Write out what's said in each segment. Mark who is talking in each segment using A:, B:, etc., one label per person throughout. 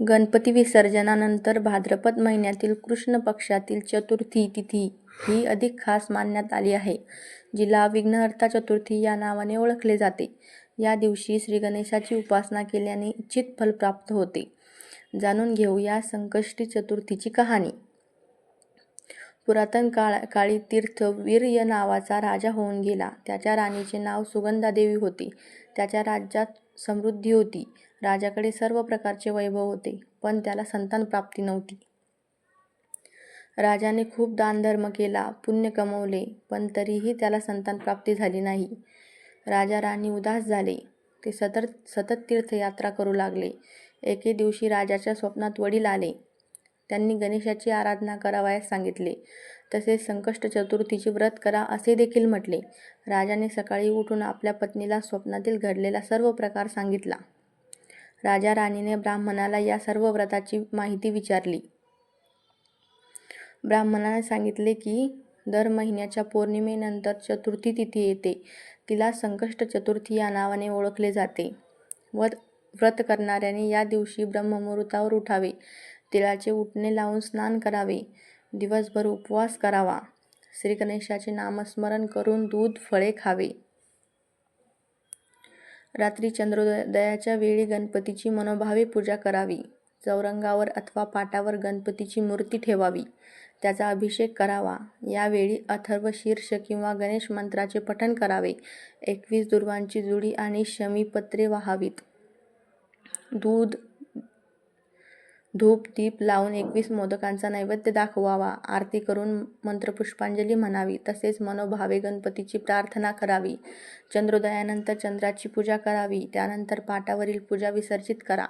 A: गणपती विसर्जनानंतर भाद्रपद महिन्यातील कृष्ण पक्षातील चतुर्थी तिथी ही अधिक खास मानण्यात आली आहे. जिला विघ्नहर्ता चतुर्थी या नावाने ओळखले जाते. या दिवशी श्रीगणेशाची उपासना केल्याने इच्छित फल प्राप्त होते. जाणून घेऊया संकष्टी चतुर्थीची कहाणी. पुरातन काळ काळी तीर्थवीर्य नावाचा राजा होऊन गेला. त्याच्या राणीचे नाव सुगंधादेवी होते. त्याच्या राज्यात समृद्धी होती. राजाकडे सर्व प्रकारचे वैभव होते पण त्याला संतान प्राप्ती नव्हती. राजाने खूप दानधर्म केला पुण्य कमवले पण तरीही त्याला संतान प्राप्ती झाली नाही. राजा राणी उदास झाले. ते सतत सतत तीर्थयात्रा करू लागले. एके दिवशी राजाच्या स्वप्नात वडील आले. त्यांनी गणेशाची आराधना करावयास सांगितले. तसेच संकष्ट चतुर्थीचे व्रत करा असे देखील म्हटले. राजाने सकाळी उठून आपल्या पत्नीला स्वप्नातील घडलेला सर्व प्रकार सांगितला. राजा राणीने ब्राह्मणाला या सर्व व्रताची माहिती विचारली. ब्राह्मणाने सांगितले की दर महिन्याच्या पौर्णिमेनंतर चतुर्थी तिथी येते. तिला संकष्ट चतुर्थी या नावाने ओळखले जाते. व व्रत करणाऱ्याने या दिवशी ब्रह्ममुहूर्तावर उठावे. तिळाचे उटणे लावून स्नान करावे. दिवसभर उपवास करावा. श्री गणेशाचे नामस्मरण करून दूध फळे खावे. रात्री चंद्रोदयाच्या वेळी गणपतीची मनोभावे पूजा करावी. चौरंगावर अथवा पाटावर गणपतीची मूर्ती ठेवावी. त्याचा अभिषेक करावा. यावेळी अथर्व शीर्ष किंवा गणेश मंत्राचे पठण करावे. एकवीस दुर्वांची जुडी आणि शमीपत्रे वाहावीत. दूध धूप दीप लावून एकवीस मोदकांचा नैवेद्य दाखवावा. आरती करून मंत्रपुष्पांजली म्हणावी. तसेच मनोभावे गणपतीची प्रार्थना करावी. चंद्रोदयानंतर चंद्राची पूजा करावी. त्यानंतर पाटावरील पूजा विसर्जित करा.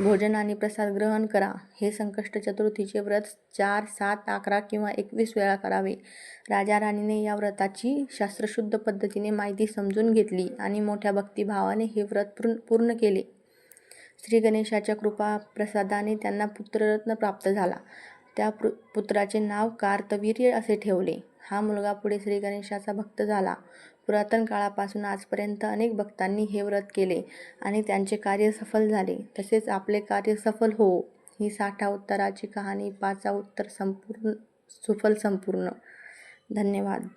A: भोजन आणि प्रसाद ग्रहण करा. हे संकष्ट चतुर्थीचे व्रत चार सात अकरा किंवा एकवीस वेळा करावे. राजा राणीने या व्रताची शास्त्रशुद्ध पद्धतीने माहिती समजून घेतली आणि मोठ्या भक्तिभावाने हे व्रत पूर्ण केले. श्री गणेशाच्या कृपा प्रसादाने त्यांना पुत्ररत्न प्राप्त झाला. त्या पुत्राचे नाव कार्तवीर्य असे ठेवले. हा मुलगा पुढे श्री गणेशाचा भक्त झाला. पुरातन काळापासून आजपर्यंत अनेक भक्तांनी हे व्रत केले आणि त्यांचे कार्य सफल झाले. तसेच आपले कार्य सफल हो ही साठा उत्तराची कहाणी पाचा उत्तर संपूर्ण सुफल संपूर्ण. धन्यवाद.